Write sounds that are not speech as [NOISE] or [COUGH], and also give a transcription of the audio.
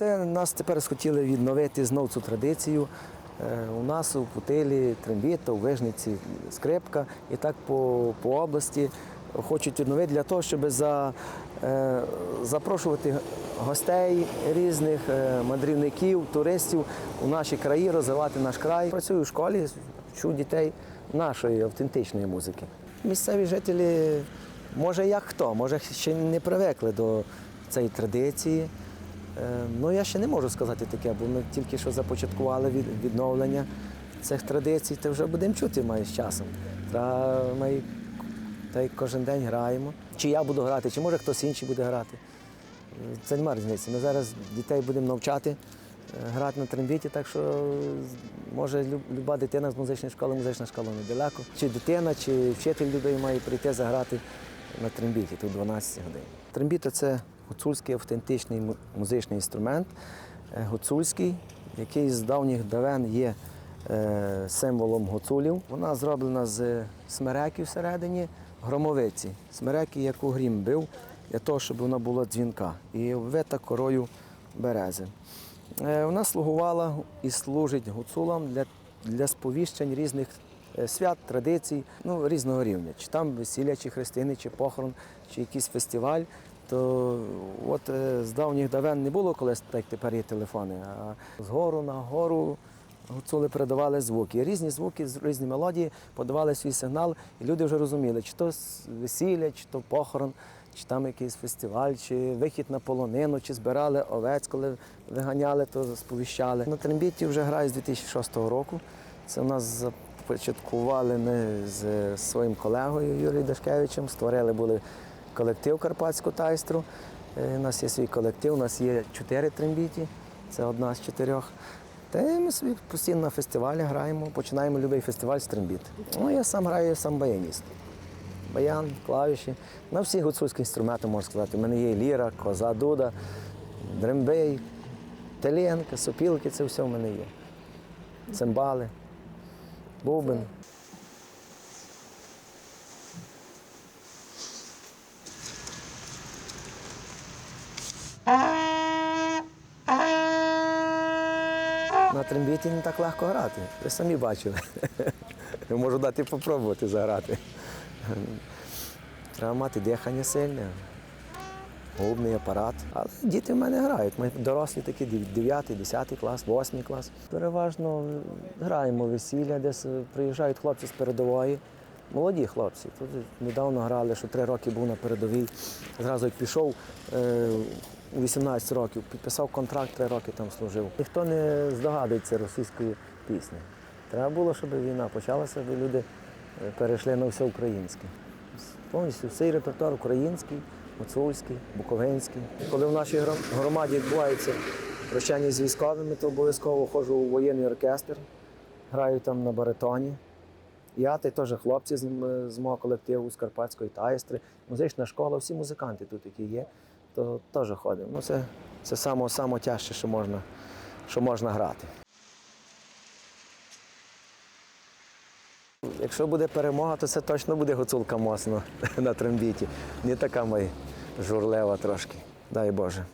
Це нас тепер схотіли відновити знову цю традицію. Е, У нас у Путилі трембіта, у Вижниці скрипка і так по, по області хочуть відновити для того, щоб за, е, запрошувати гостей різних е, мандрівників, туристів у наші краї, розвивати наш край. Працюю в школі, вчу дітей нашої автентичної музики. Місцеві жителі, може як хто, може ще не привикли до цієї традиції. Е, Ну, я ще не можу сказати таке, бо ми тільки що започаткували від- відновлення цих традицій, то вже будемо чути має з часом. Та ми та й кожен день граємо. Чи я буду грати, чи може хтось інший буде грати. Це немає різниці. Ми зараз дітей будемо навчати е, грати на трембіті, так що може люба дитина з музичної школи, музична школа недалеко. Чи дитина, чи вчитель любий має прийти заграти на трембіті тут 12 годин. Трембіта це гуцульський автентичний музичний інструмент, е, гуцульський, який з давніх давен є е, символом гуцулів. Вона зроблена з смереки всередині, громовиці. Смереки, яку грім бив, для того, щоб вона була дзвінка. І обвита корою берези. Е, Вона слугувала і служить гуцулам для, для сповіщень різних свят, традицій, ну, різного рівня. Чи там весілля, чи хрестини, чи похорон, чи якийсь фестиваль. То от е, з давніх давен не було колись, так тепер є телефони, а з гору на гору гуцули передавали звуки. Різні звуки, різні мелодії подавали свій сигнал, і люди вже розуміли, чи то весілля, чи то похорон, чи там якийсь фестиваль, чи вихід на полонину, чи збирали овець, коли виганяли, то сповіщали. На трембіті вже граю з 2006 року. Це у нас започаткували ми з своїм колегою Юрієм Дашкевичем, створили були колектив Карпатську тайстру. Е, У нас є свій колектив, у нас є чотири трембіті, це одна з чотирьох. Та ми собі постійно на фестивалі граємо, починаємо будь-який фестиваль з трембіт. Ну, я сам граю сам баяніст. Баян, клавіші. На всі гуцульські інструменти можна сказати. У мене є ліра, коза, дуда, дрембей, теленка, сопілки, це все в мене є. Цимбали, бубен. На трембіті не так легко грати. Ви самі бачили. Можу дати попробувати заграти. Треба мати дихання сильне, губний апарат. Але діти в мене грають. Ми дорослі такі 9, 10 клас, 8 клас. Переважно граємо весілля, десь приїжджають хлопці з передової. Молоді хлопці. Тут недавно грали, що три роки був на передовій. Зразу як пішов е, у 18 років, підписав контракт, три роки там служив. Ніхто не здогадується російської пісні. Треба було, щоб війна почалася, щоб люди е, перейшли на все українське. Повністю всій репертуар український, гуцульський, буковинський. Коли в нашій громаді відбувається прощання з військовими, то обов'язково ходжу у воєнний оркестр, граю там на баритоні. Я та й теж хлопці з, з мого колективу з Карпатської таїстри, музична школа, всі музиканти тут, які є, то теж ходимо. Ну, це це само, само тяжче, що можна, що можна грати. Якщо буде перемога, то це точно буде гуцулка мосно [LAUGHS] на трембіті. Не така моя журлева трошки. Дай Боже.